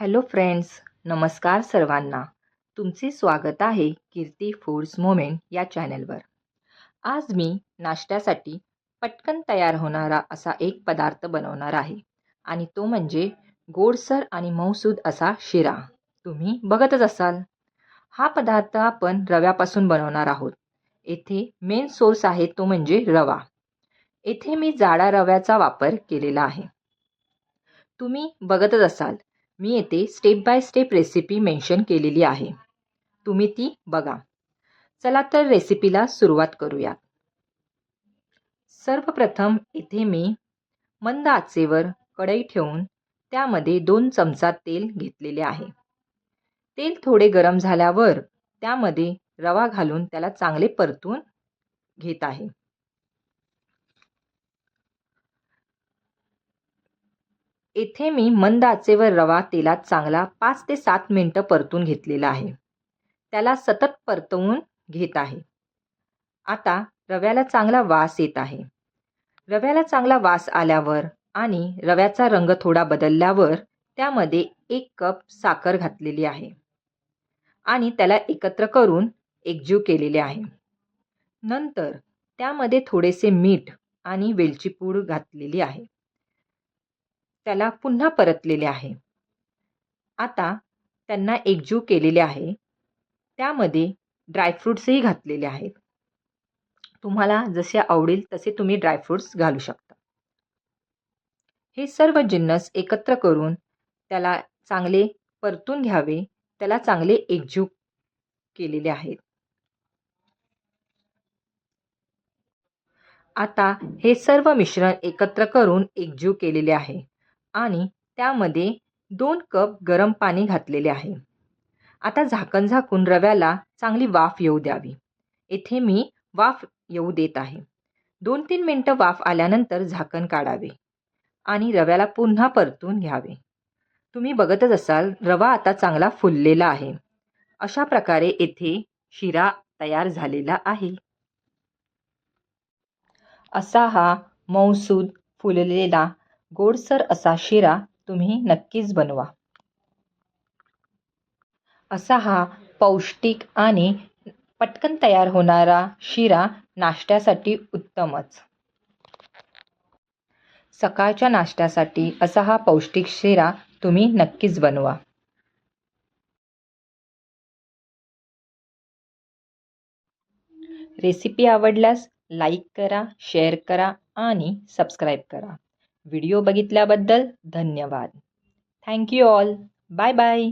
Hello friends नमस्कार सर्वांना. तुमचे स्वागत आहे कीर्ती फूड्स मोमेंट या चॅनलवर. आज मी नाश्त्यासाठी पटकन तयार होणारा असा एक पदार्थ बनवणार आहे आणि तो म्हणजे गोडसर आणि मऊसूद असा शिरा. तुम्ही बघतच असाल. हा पदार्थ आपण रव्यापासून बनवणार आहोत. येथे मेन सोर्स आहे तो म्हणजे रवा. येथे मी जाडा रव्याचा वापर केलेला आहे. तुम्ही बघतच असाल मी येथे step by step recipe mention केलेली आहे. तुम्ही ती बघा. चला तर रेसिपीला सुरुवात करूया सर्वप्रथम इथे मी मंद आचेवर कढई ठेवून त्यामध्ये दोन चमचा तेल घेतलेले आहे. तेल थोडे गरम झाल्यावर त्यामध्ये रवा घालून त्याला चांगले परतून घेत आहे. येथे मी मंद आचेवर रवा तेलात चांगला पाच ते सात मिनटं परतून घेतलेला आहे. त्याला सतत परतवून घेत आहे. आता रव्याला चांगला वास येत आहे. रव्याला चांगला वास आल्यावर आणि रव्याचा रंग थोडा बदलल्यावर त्यामध्ये एक कप साखर घातलेली आहे. आणि त्याला एकत्र करून एकजीव केलेले आहे. नंतर त्यामध्ये थोडेसे मीठ आणि वेलची पूड घातलेली आहे. त्याला पुन्हा परतलेले आहे. आता त्यांना एकजीव केलेले आहे. त्यामध्ये ड्रायफ्रूट्सही घातलेले आहेत. तुम्हाला जसे आवडेल तसे तुम्ही ड्रायफ्रूट्स घालू शकता. हे सर्व जिन्नस एकत्र करून त्याला चांगले परतून घ्यावे त्याला चांगले एकजीव केलेले आहेत. आता हे सर्व मिश्रण एकत्र करून एकजीव केलेले आहे. आणि त्यामध्ये दोन कप गरम पाणी घातलेले आहे. आता झाकण झाकून रव्याला चांगली वाफ येऊ द्यावी. येथे मी वाफ येऊ देत आहे. दोन तीन मिनटं वाफ आल्यानंतर झाकण काढावे आणि रव्याला पुन्हा परतून घ्यावे. तुम्ही बघतच असाल रवा आता चांगला फुललेला आहे. अशा प्रकारे येथे शिरा तयार झालेला आहे. असा हा मौसूद फुललेला गोडसर असा शिरा तुम्ही नक्कीच बनवा. असा हा पौष्टिक आणि पटकन तयार होणारा शिरा नाश्त्यासाठी उत्तमच. सकाळच्या नाश्त्यासाठी असा हा पौष्टिक शिरा तुम्ही नक्कीच बनवा. रेसिपी आवडल्यास लाईक करा शेअर करा आणि सबस्क्राईब करा. व्हिडिओ बघितल्याबद्दल धन्यवाद. Thank you all bye bye